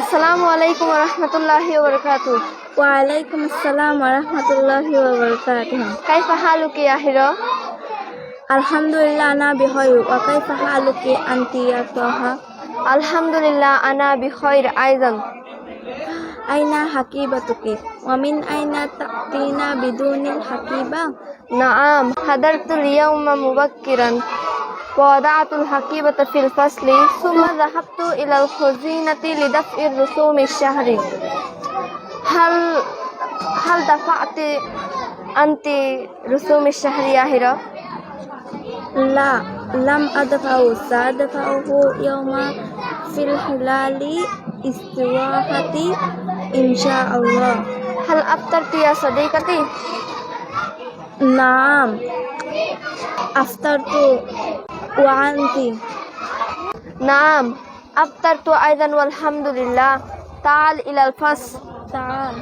আসসালামু আলাইকুম রহমতুল্লাহি ওবরকাতু ওয়ালাইকুম আসসালাম রহমতুল্লাহি ওবরকাতু কাইফা হালুকি আহিরো? আলহামদুলিল্লাহ আনা বিহয়ু। ওয়া কাইফা হালুকি আনতি ইয়া আলহামদুলিল্লাহ আনা বিহয়র আইজান। আইনা হাকিবাতুকি। ওয়া মিন আইনা তাতিনা বিদুনিল হাকিবা। নাআম। হাদারতুল ইয়াউমা মুবাক্কিরান। ووضعت الحقيبة في الفصل ثم ذهبت إلى الخزينة لدفع الرسوم الشهري هل هل دفعت أنت رسوم الشهرية هرة؟ لا لم أدفع. سأدفعه يوم في الحلال استواحتي إن شاء الله. هل أفطرت يا صديقتي؟ نعم. أفطرت. وأنت نعم أفطرت أيضا والحمد لله تعال إلى الفصل تعال